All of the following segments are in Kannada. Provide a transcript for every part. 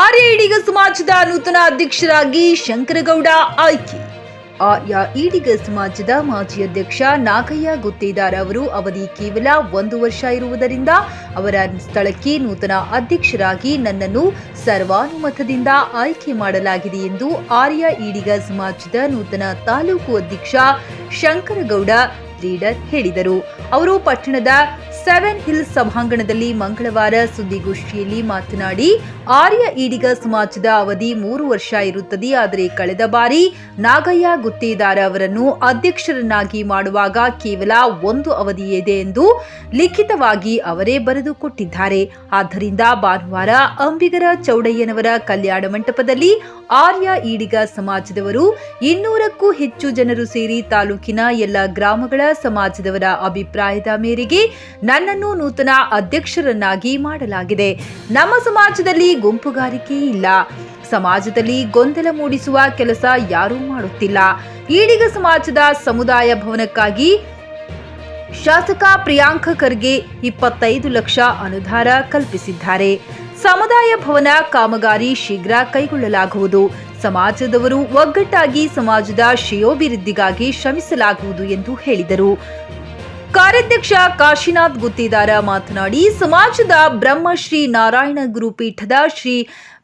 ಆರ್ಯ ಈಡಿಗ ಸಮಾಜದ ನೂತನ ಅಧ್ಯಕ್ಷರಾಗಿ ಶಂಕರಗೌಡ ಆಯ್ಕೆ. ಆರ್ಯ ಈಡಿಗ ಸಮಾಜದ ಮಾಜಿ ಅಧ್ಯಕ್ಷ ನಾಗಯ್ಯ ಗುತ್ತೇದಾರ್ ಅವರು ಅವಧಿ ಕೇವಲ ಒಂದು ವರ್ಷ ಇರುವುದರಿಂದ ಅವರ ಸ್ಥಳಕ್ಕೆ ನೂತನ ಅಧ್ಯಕ್ಷರಾಗಿ ನನ್ನನ್ನು ಸರ್ವಾನುಮತದಿಂದ ಆಯ್ಕೆ ಮಾಡಲಾಗಿದೆ ಎಂದು ಆರ್ಯ ಈಡಿಗ ಸಮಾಜದ ನೂತನ ತಾಲೂಕು ಅಧ್ಯಕ್ಷ ಶಂಕರಗೌಡ ಲೀಡರ್ ಹೇಳಿದರು. ಅವರು ಪಟ್ಟಣದ ಸೆವೆನ್ ಹಿಲ್ಸ್ ಸಭಾಂಗಣದಲ್ಲಿ ಮಂಗಳವಾರ ಸುದ್ದಿಗೋಷ್ಠಿಯಲ್ಲಿ ಮಾತನಾಡಿ ಆರ್ಯ ಈಡಿಗ ಸಮಾಜದ ಅವಧಿ ಮೂರು ವರ್ಷ ಇರುತ್ತದೆ. ಆದರೆ ಕಳೆದ ಬಾರಿ ನಾಗಯ್ಯ ಗುತ್ತೇದಾರ ಅವರನ್ನು ಅಧ್ಯಕ್ಷರನ್ನಾಗಿ ಮಾಡುವಾಗ ಕೇವಲ ಒಂದು ಅವಧಿ ಇದೆ ಎಂದು ಲಿಖಿತವಾಗಿ ಅವರೇ ಬರೆದುಕೊಟ್ಟಿದ್ದಾರೆ. ಆದ್ದರಿಂದ ಭಾನುವಾರ ಅಂಬಿಗರ ಚೌಡಯ್ಯನವರ ಕಲ್ಯಾಣ ಮಂಟಪದಲ್ಲಿ ಆರ್ಯ ಈಡಿಗ ಸಮಾಜದವರು ಇನ್ನೂರಕ್ಕೂ ಹೆಚ್ಚು ಜನರು ಸೇರಿ ತಾಲೂಕಿನ ಎಲ್ಲ ಗ್ರಾಮಗಳ ಸಮಾಜದವರ ಅಭಿಪ್ರಾಯದ ಮೇರೆಗೆ ನನ್ನನ್ನು ನೂತನ ಅಧ್ಯಕ್ಷರನ್ನಾಗಿ ಮಾಡಲಾಗಿದೆ. ನಮ್ಮ ಸಮಾಜದಲ್ಲಿ ಗುಂಪುಗಾರಿಕೆ ಇಲ್ಲ. ಸಮಾಜದಲ್ಲಿ ಗೊಂದಲ ಮೂಡಿಸುವ ಕೆಲಸ ಯಾರೂ ಮಾಡುತ್ತಿಲ್ಲ. ಈಡಿಗ ಸಮಾಜದ ಸಮುದಾಯ ಭವನಕ್ಕಾಗಿ ಶಾಸಕ ಪ್ರಿಯಾಂಕ ಖರ್ಗೆ ಇಪ್ಪತ್ತೈದು ಲಕ್ಷ ಅನುದಾನ ಕಲ್ಪಿಸಿದ್ದಾರೆ. ಸಮುದಾಯ ಭವನ ಕಾಮಗಾರಿ ಶೀಘ್ರ ಕೈಗೊಳ್ಳಲಾಗುವುದು. ಸಮಾಜದವರು ಒಗ್ಗಟ್ಟಾಗಿ ಸಮಾಜದ ಶ್ರೇಯೋಭಿವೃದ್ಧಿಗಾಗಿ ಶ್ರಮಿಸಲಾಗುವುದು ಎಂದು ಹೇಳಿದರು. ಕಾರ್ಯಾಧ್ಯಕ್ಷ ಕಾಶಿನಾಥ್ ಗುತ್ತಿದಾರ ಮಾತನಾಡಿ, ಸಮಾಜದ ಬ್ರಹ್ಮಶ್ರೀ ನಾರಾಯಣ ಗುರುಪೀಠದ ಶ್ರೀ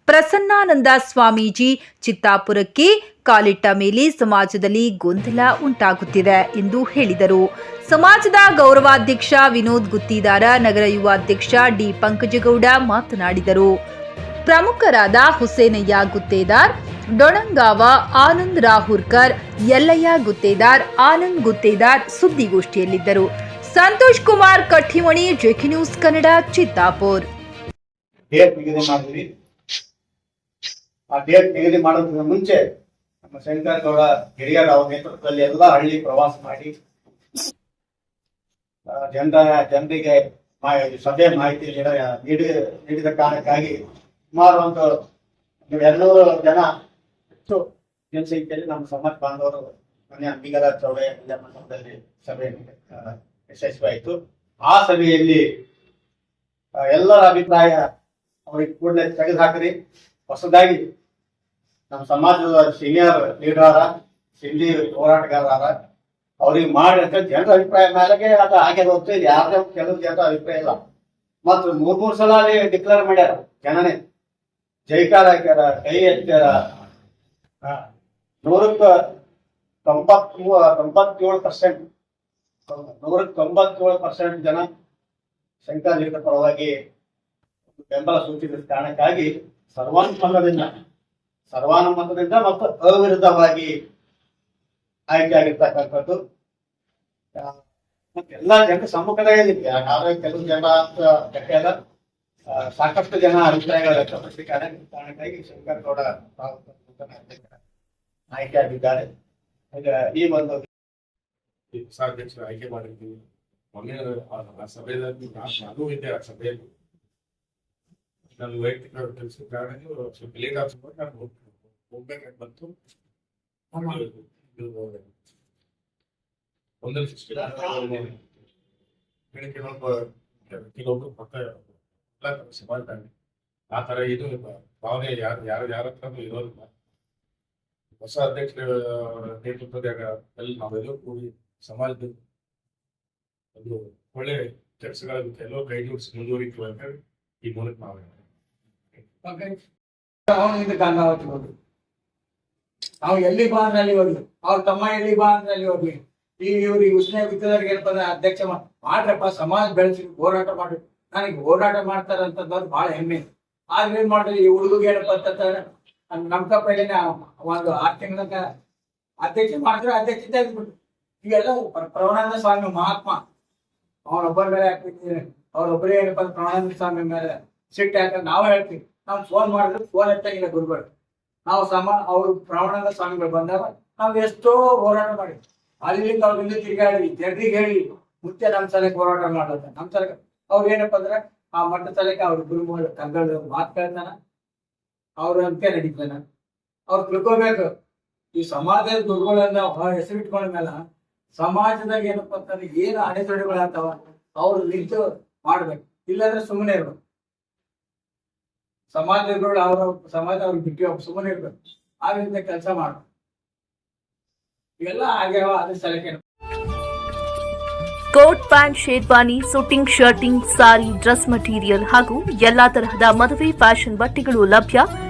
ಪ್ರಸನ್ನಾನಂದ ಸ್ವಾಮೀಜಿ ಚಿತ್ತಾಪುರಕ್ಕೆ ಕಾಲಿಟ್ಟ ಮೇಲೆ ಸಮಾಜದಲ್ಲಿ ಗೊಂದಲ ಉಂಟಾಗುತ್ತಿದೆ ಎಂದು ಹೇಳಿದರು. ಸಮಾಜದ ಗೌರವಾಧ್ಯಕ್ಷ ವಿನೋದ್ ಗುತ್ತಿದಾರ, ನಗರ ಯುವಾಧ್ಯಕ್ಷ ಡಿ. ಪಂಕಜಗೌಡ ಮಾತನಾಡಿದರು. ಪ್ರಮುಖರಾದ Husenayya Guttedar Donangaon, Anand Rahurkar Yallayya Guttedar, Anand Guttedar ಸುದ್ದಿಗೋಷ್ಠಿಯಲ್ಲಿದ್ದರು. Santosh Kumar, Kathimani, JK news Kannada, Chittapur. Date ನಿಗದಿ ಆ ಡೇಟ್ ನಿಗದಿ ಮುಂಚೆ ನಮ್ಮ ಶಂಕರ್ ಗೌಡ ಹಿರಿಯರ ಅವರ ನೇತೃತ್ವದಲ್ಲಿ ಎಲ್ಲ ಹಳ್ಳಿ ಪ್ರವಾಸ ಮಾಡಿ ಜನರ ಜನರಿಗೆ ಸಭೆ ಮಾಹಿತಿ ನೀಡ- ನೀಡಿ ನೀಡಿದ ಕಾರಣಕ್ಕಾಗಿ ಸುಮಾರು ಒಂದು ಎರಡ್ನೂರು ಜನ ಹೆಚ್ಚು ಜನಸಂಖ್ಯೆಯಲ್ಲಿ ನಮ್ಮ ಸಮಾಜ ಬಾಂಧವರು ಮೊನ್ನೆ ಅಂಬಿಗರ ಚೌಡೆ ಮಂಟಪದಲ್ಲಿ ಸಭೆ ಯಶಸ್ವಿಯಾಯಿತು ಆ ಸಭೆಯಲ್ಲಿ ಎಲ್ಲರ ಅಭಿಪ್ರಾಯ ಅವರಿಗೆ ಕೂಡಲೇ ತೆಗೆದು ಹಾಕ್ರಿ ಹೊಸದಾಗಿ ನಮ್ಮ ಸಮಾಜದ ಸೀನಿಯರ್ ಲೀಡರ್ ಸಿಂಧಿ ಹೋರಾಟಗಾರರ ಅವ್ರಿಗೆ ಮಾಡಿ ಅಂತ ಜನರ ಅಭಿಪ್ರಾಯ ಮೇಲೆಗೆ ಅದು ಹಾಗೆ ಹೋಗ್ತು ಯಾರದೇ ಕೆಲವು ಜನರ ಅಭಿಪ್ರಾಯ ಇಲ್ಲ ಮತ್ತು ಮೂರ್ ಮೂರ್ ಸಲ ಅಲ್ಲಿ ಡಿಕ್ಲೇರ್ ಮಾಡ್ಯಾರ ಜನನೇ ಜೈಕಾರ ಹಾಕ್ಯಾರ ಕೈ ಎತ್ತಾರ ನೂರಕ್ಕ ತೊಂಬತ್ ತೊಂಬತ್ತೇಳು ಪರ್ಸೆಂಟ್ ನೂರಕ್ಕೆ ತೊಂಬತ್ತೇಳು ಪರ್ಸೆಂಟ್ ಜನ ಶಂಕರ್ ಲೀಡರ್ ಪರವಾಗಿ ಬೆಂಬಲ ಸೂಚಿಸಿದ ಕಾರಣಕ್ಕಾಗಿ ಸರ್ವಾನುಮತದಿಂದ ಸರ್ವಾನುಮತದಿಂದ ಮತ್ತು ಅವಿರುದ್ಧವಾಗಿ ಆಯ್ಕೆ ಆಗಿರ್ತಕ್ಕಂಥದ್ದು. ಎಲ್ಲ ಜನರ ಸಮ್ಮುಖದಲ್ಲಿ ಯಾವ್ಯಾವ ಕೆಲವು ಜನ ಅಂತ ಸಾಕಷ್ಟು ಜನ ಅಭಿಪ್ರಾಯಗಳು ವ್ಯಕ್ತಪಡಿಸಿದ ಕಾರಣ ಕಾರಣಕ್ಕಾಗಿ ಶಂಕರ್ ಗೌಡ ತಾವು ನೂತನ ಅಧ್ಯಕ್ಷರ ಆಯ್ಕೆ ಆಗಿದ್ದಾರೆ. ಈಗ ಈ ಒಂದು ಹೊಸ ಅಧ್ಯಕ್ಷರು ಆಯ್ಕೆ ಮಾಡಿರ್ತೀವಿ. ಮೊನ್ನೆ ಸಭೆಯಲ್ಲಿ ನಾನು ಇದ್ದೆ ಆ ಸಭೆಯಲ್ಲಿ. ನಾನು ವೈಯಕ್ತಿಕ ಕೆಲಸದ ಕಾರಣ ಸ್ವಲ್ಪ ಲೇಟ್ ಆಗ್ತದೆ ನಾನು ಹೋಗ್- ಹೋಗ್ಬೇಕಾಗಿ ಬಂತು. ಇದು ಒಂದೇ ಕೆಲವೊಬ್ಬ ಕೆಲವೊಬ್ರು ಪಕ್ಕ ಎಲ್ಲ ಕೆಲಸ ಮಾಡ್ತಾರೆ ಆ ತರ ಇದು ಭಾವನೆ ಯಾರು ಯಾರು ಯಾರ ಹತ್ರನೂ ಇರೋದಿಲ್ಲ. ಹೊಸ ಅಧ್ಯಕ್ಷರ ನೇತೃತ್ವದಾಗ ಎಲ್ಲ ನಾವೆಲ್ಲರೂ ಕೂಡಿ ಸಮಾಜದ ಒಂದು ಒಳ್ಳೆ ಕೆಲಸಗಳ ಎಲ್ಲೋ ಕೈ ಜೋಡಿಸಿ ಮುಂದುವರಿತು ಅಂತ ಹೇಳಿ ಈ ಮೂಲಕ ನಾವು ಅವನು ಇದು ಗಂಗಾವತಿ ಎಲ್ಲಿ ಬಾ ಅಂದ್ರೆ ಅಲ್ಲಿ ಹೋಗ್ಲಿ. ಅವ್ರ ತಮ್ಮ ಎಲ್ಲಿ ಬಾ ಅಂದ್ರೆ ಅಲ್ಲಿ ಹೋಗ್ಲಿ. ಈ ಇವ್ರಿಗೆ ಉಷ್ಣ ಬಿತ್ತದವ್ರಿಗೆ ಏನಪ್ಪ ಅಂದ್ರೆ ಅಧ್ಯಕ್ಷ ಮಾಡ್ರಪ್ಪ, ಸಮಾಜ ಬೆಳೆಸಿ, ಹೋರಾಟ ಮಾಡಿ. ನನಗೆ ಹೋರಾಟ ಮಾಡ್ತಾರ ಅಂತಂದವ್ರು ಬಹಳ ಹೆಮ್ಮೆ. ಆದ್ರೆ ಏನ್ ಮಾಡಿದ್ರಿ ಈ ಹುಡುಗ ಏನಪ್ಪ ಅಂತಂದ್ರೆ ನಮ್ ಕಪ್ಪಲ್ಲಿ ಒಂದು ಆರು ತಿಂಗಳ ಅಧ್ಯಕ್ಷ ಮಾಡಿದ್ರು ಅಧ್ಯಕ್ಷತೆ ಆಗ್ಬಿಟ್ಟು ಈಗೆಲ್ಲ ಪ್ರ- ಪ್ರವಣಾನಂದ ಸ್ವಾಮಿ ಮಹಾತ್ಮ. ಅವನೊಬ್ಬರ ಮೇಲೆ ಹಾಕ್ಬಿಟ್ಟಿದ್ರೆ ಅವ್ರೊಬ್ಬರೇ ಏನಪ್ಪ ಪ್ರವಣಾನಂದ ಸ್ವಾಮಿ ಮೇಲೆ ಸಿಟ್ಟು ಯಾಕಂದ್ರೆ ನಾವು ಹೇಳ್ತೀವಿ. ನಾವು ಫೋನ್ ಮಾಡಿದ್ರೆ ಫೋನ್ ಎತ್ತಾಗಿಲ್ಲ ಗುರುಗಳು. ನಾವು ಸಮ, ಅವರು ಪ್ರವಣಾನಂದ ಸ್ವಾಮಿಗಳು ಬಂದಾಗ ನಾವು ಎಷ್ಟೋ ಹೋರಾಟ ಮಾಡಿ ಅಲ್ಲಿಂದ ಅವ್ರಿಂದ ತಿರುಗಾಡಿ ಜನರಿಗೆ ಹೇಳಿ ಮುಖ್ಯ ನಮ್ಮ ಸಲಕ್ಕೆ ಹೋರಾಟ ಮಾಡೋದ ನಮ್ಮ ಸಲಕ್ಕೆ ಅವ್ರು ಏನಪ್ಪ ಅಂದ್ರೆ ಆ ಮಠ ಸಲಕ್ಕೆ ಅವ್ರ ಗುರುಗಳು ತಂಗಳು ಮಾತು ಕೇಳ್ತಾನ. ಅವ್ರ ಅಂತೆ ನಡೀತಾನ ಅವ್ರು ತಿಳ್ಕೊಬೇಕು. ಈ ಸಮಾಜದ ಗುರುಗಳನ್ನ ಹೆಸರು ಇಟ್ಕೊಂಡ ಮೇಲೆ ಸಮಾಜದಾಗ ಏನಪ್ಪ ಅಂತಂದ್ರೆ ಏನು ಅಡೆತಡೆಗಳಾಗ್ತಾವ ಅವ್ರು ನಿಂತು ಮಾಡ್ಬೇಕು. ಇಲ್ಲಾಂದ್ರೆ ಸುಮ್ಮನೆ ಇರ್ಬೇಕು. ಸಮಾಜಗಳು ಅವ್ರ ಸಮಾಜ ಅವ್ರಿಗೆ ಬಿಟ್ಟು ಸುಮ್ಮನೆ ಇರ್ಬೇಕು. ಆ ರೀತಿಯ ಕೆಲಸ ಮಾಡ ಇವೆಲ್ಲ ಆಗ್ಯಾವ ಅದ್ರ ಸಲಕೆ coat pant, sherwani suiting shirting, sari, dress material ಹಾಗೂ ಎಲ್ಲಾ ತರಹದ ಮದುವೆ, ಫ್ಯಾಷನ್ ಬಟ್ಟೆಗಳು ಲಭ್ಯ.